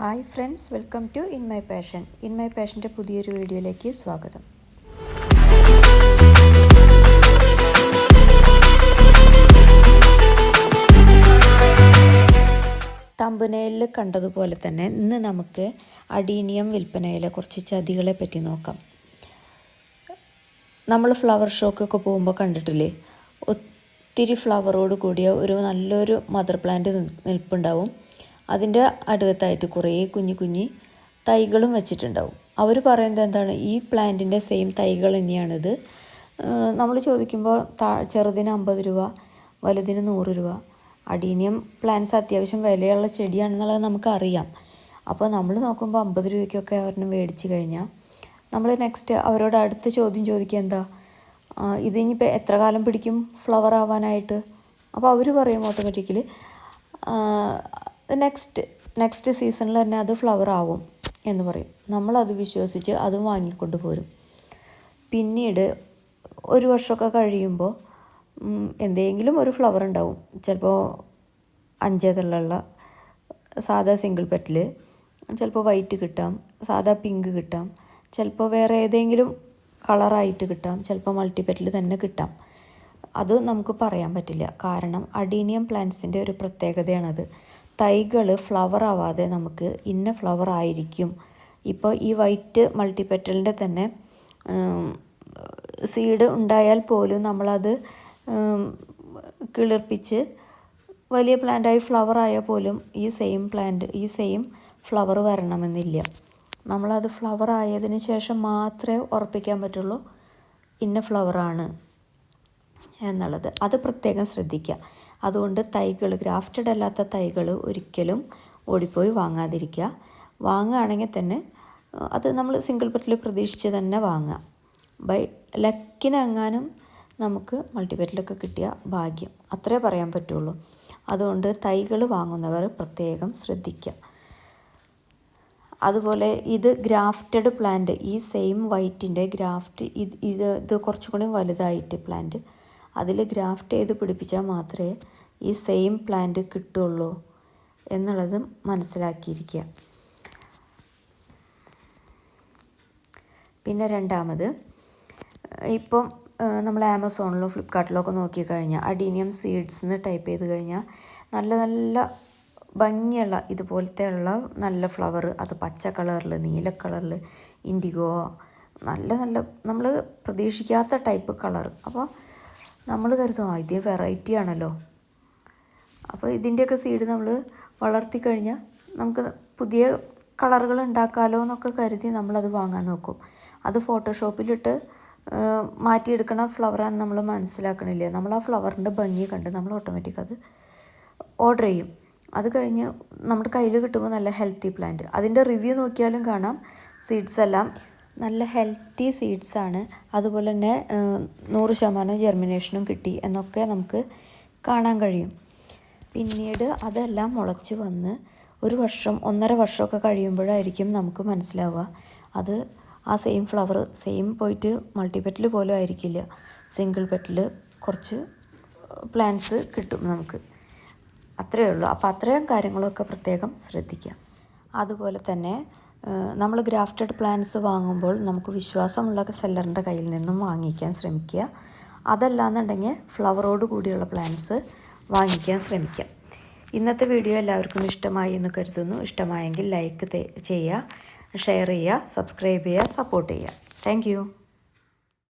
Hi friends welcome to in my passion. In my പാഷന്റെ പുതിയൊരു വീഡിയോയിലേക്ക് സ്വാഗതം. തമ്പുനയിലിൽ കണ്ടതുപോലെ തന്നെ ഇന്ന് നമുക്ക് അടീനിയം വിൽപ്പനയിലെ കുറച്ച് ചതികളെ പറ്റി നോക്കാം. നമ്മൾ ഫ്ലവർ ഷോക്കൊക്കെ പോകുമ്പോൾ കണ്ടിട്ടില്ലേ? ഒത്തിരി ഫ്ലവറോട് കൂടിയ ഒരു നല്ലൊരു മദർ പ്ലാന്റ് നിൽപ്പുണ്ടാവും. അതിന്റെ അടുത്തായിട്ട് കുറേ കുഞ്ഞു കുഞ്ഞി തൈകളും വെച്ചിട്ടുണ്ടാവും. അവർ പറയുന്നത് എന്താണ്? ഈ പ്ലാന്റിന്റെ സെയിം തൈകൾ തന്നെയാണിത്. നമ്മൾ ചോദിക്കുമ്പോൾ താ ചെറുതിന് അമ്പത് രൂപ വലുതിന് നൂറ് രൂപ. അഡീനിയം പ്ലാന്റ്സ് അത്യാവശ്യം വിലയുള്ള ചെടിയാണെന്നുള്ളത് നമുക്കറിയാം. അപ്പോൾ നമ്മൾ നോക്കുമ്പോൾ അമ്പത് രൂപയ്ക്കൊക്കെ അവരിന് മേടിച്ച് കഴിഞ്ഞാൽ നമ്മൾ നെക്സ്റ്റ് അവരോട് അടുത്ത ചോദ്യം ചോദിക്കുക എന്താ? ഇതിനിപ്പോൾ എത്ര കാലം പിടിക്കും ഫ്ലവർ ആവാനായിട്ട്? അപ്പോൾ അവർ പറയും ഓട്ടോമാറ്റിക്കലി നെക്സ്റ്റ് നെക്സ്റ്റ് സീസണിൽ തന്നെ അത് ഫ്ലവർ ആവും എന്ന് പറയും. നമ്മളത് വിശ്വസിച്ച് അത് വാങ്ങിക്കൊണ്ട് പോരും. പിന്നീട് ഒരു വർഷമൊക്കെ കഴിയുമ്പോൾ എന്തെങ്കിലും ഒരു ഫ്ലവർ ഉണ്ടാവും. ചിലപ്പോൾ അഞ്ചേതള്ളുള്ള സാധാ സിംഗിൾ പെറ്റിൽ ചിലപ്പോൾ വൈറ്റ് കിട്ടാം സാധാ പിങ്ക് കിട്ടാം ചിലപ്പോൾ വേറെ ഏതെങ്കിലും കളറായിട്ട് കിട്ടാം ചിലപ്പോൾ മൾട്ടിപ്പെറ്റിൽ തന്നെ കിട്ടാം. അത് നമുക്ക് പറയാൻ പറ്റില്ല. കാരണം അഡീനിയം പ്ലാന്റ്സിന്റെ ഒരു പ്രത്യേകതയാണത്. തൈകൾ ഫ്ലവർ ആവാതെ നമുക്ക് ഇന്ന ഫ്ലവർ ആയിരിക്കും. ഇപ്പോൾ ഈ വൈറ്റ് മൾട്ടിപെറ്റലിന്റെ തന്നെ സീഡ് ഉണ്ടായാൽ പോലും നമ്മളത് കിളിർപ്പിച്ച് വലിയ പ്ലാന്റായി ഫ്ലവർ ആയാൽ പോലും ഈ സെയിം പ്ലാന്റ് ഈ സെയിം ഫ്ലവർ വരണമെന്നില്ല. നമ്മളത് ഫ്ലവർ ആയതിന് ശേഷം മാത്രമേ ഉറപ്പിക്കാൻ പറ്റുള്ളൂ ഇന്ന ഫ്ലവറാണ് എന്നുള്ളത്. അത് പ്രത്യേകം ശ്രദ്ധിക്കുക. അതുകൊണ്ട് തൈകൾ ഗ്രാഫ്റ്റഡ് അല്ലാത്ത തൈകൾ ഒരിക്കലും ഓടിപ്പോയി വാങ്ങാതിരിക്കുക. വാങ്ങുകയാണെങ്കിൽ തന്നെ അത് നമ്മൾ സിംഗിൾ പെറ്റിൽ പ്രതീക്ഷിച്ച് തന്നെ വാങ്ങുക. ബൈ ലക്കിനെങ്ങാനും നമുക്ക് മൾട്ടിപെറ്റിലൊക്കെ കിട്ടിയ ഭാഗ്യം. അത്രേ പറയാൻ പറ്റുള്ളൂ. അതുകൊണ്ട് തൈകൾ വാങ്ങുന്നവർ പ്രത്യേകം ശ്രദ്ധിക്കുക. അതുപോലെ ഇത് ഗ്രാഫ്റ്റഡ് പ്ലാന്റ് ഈ സെയിം വൈറ്റിന്റെ ഗ്രാഫ്റ്റ് ഇത് ഇത് ഇത് കുറച്ചും കൂടി വലുതായിട്ട് പ്ലാന്റ് അതിൽ ഗ്രാഫ്റ്റ് ചെയ്ത് പിടിപ്പിച്ചാൽ മാത്രമേ ഈ സെയിം പ്ലാന്റ് കിട്ടുള്ളൂ എന്നുള്ളത് മനസ്സിലാക്കിയിരിക്കുക. പിന്നെ രണ്ടാമത് ഇപ്പം നമ്മൾ ആമസോണിലോ ഫ്ലിപ്കാർട്ടിലോ ഒക്കെ നോക്കിക്കഴിഞ്ഞാൽ അഡീനിയം സീഡ്സ് എന്ന് ടൈപ്പ് ചെയ്ത് കഴിഞ്ഞാൽ നല്ല നല്ല ഭംഗിയുള്ള ഇതുപോലത്തെ ഉള്ള നല്ല ഫ്ലവർ അത് പച്ച കളറിൽ നീല കളറിൽ ഇൻഡിഗോ നല്ല നല്ല നമ്മൾ പ്രതീക്ഷിക്കാത്ത ടൈപ്പ് കളർ. അപ്പോൾ നമ്മൾ കരുതും ആ ഇത് വെറൈറ്റി ആണല്ലോ. അപ്പോൾ ഇതിന്റെയൊക്കെ സീഡ് നമ്മൾ വളർത്തി കഴിഞ്ഞാൽ നമുക്ക് പുതിയ കളറുകൾ ഉണ്ടാക്കാമല്ലോ എന്നൊക്കെ കരുതി നമ്മളത് വാങ്ങാൻ നോക്കും. അത് ഫോട്ടോഷോപ്പിലിട്ട് മാറ്റിയെടുക്കണ ഫ്ലവറാന്ന് നമ്മൾ മനസ്സിലാക്കണില്ല? നമ്മൾ ആ ഫ്ലവറിന്റെ ഭംഗി കണ്ട് നമ്മൾ ഓട്ടോമാറ്റിക് അത് ഓർഡർ ചെയ്യും. അത് കഴിഞ്ഞ് നമ്മുടെ കയ്യിൽ കിട്ടുമ്പോൾ നല്ല ഹെൽത്തി പ്ലാന്റ് അതിന്റെ റിവ്യൂ നോക്കിയാലും കാണാം സീഡ്സ് എല്ലാം. നല്ല ഹെൽത്തി സീഡ്സാണ് അതുപോലെ തന്നെ നൂറ് ശതമാനം ജെർമിനേഷനും കിട്ടി എന്നൊക്കെ നമുക്ക് കാണാൻ കഴിയും. പിന്നീട് അതെല്ലാം മുളച്ച് വന്ന് ഒരു വർഷം ഒന്നര വർഷമൊക്കെ കഴിയുമ്പോഴായിരിക്കും നമുക്ക് മനസ്സിലാവുക. അത് ആ സെയിം ഫ്ലവർ സെയിം പോയിട്ട് മൾട്ടിപെറ്റിൽ പോലും ആയിരിക്കില്ല. സിംഗിൾ പെറ്റിൽ കുറച്ച് പ്ലാന്റ്സ് കിട്ടും നമുക്ക്. അത്രയേ ഉള്ളൂ. അപ്പോൾ അത്രയും കാര്യങ്ങളൊക്കെ പ്രത്യേകം ശ്രദ്ധിക്കാം അതുപോലെ തന്നെ നമ്മൾ ഗ്രാഫ്റ്റഡ് പ്ലാന്റ്സ് വാങ്ങുമ്പോൾ നമുക്ക് വിശ്വാസമുള്ള സെല്ലറിന്റെ കയ്യിൽ നിന്നും വാങ്ങിക്കാൻ ശ്രമിക്കുക. അതല്ലാന്നുണ്ടെങ്കിൽ ഫ്ലവറോട് കൂടിയുള്ള പ്ലാന്റ്സ് വാങ്ങിക്കാൻ ശ്രമിക്കുക. ഇന്നത്തെ വീഡിയോ എല്ലാവർക്കും ഇഷ്ടമായി എന്ന് കരുതുന്നു. ഇഷ്ടമായെങ്കിൽ ലൈക്ക് ചെയ്യുക ഷെയർ ചെയ്യുക സബ്സ്ക്രൈബ് ചെയ്യുക സപ്പോർട്ട് ചെയ്യുക. താങ്ക്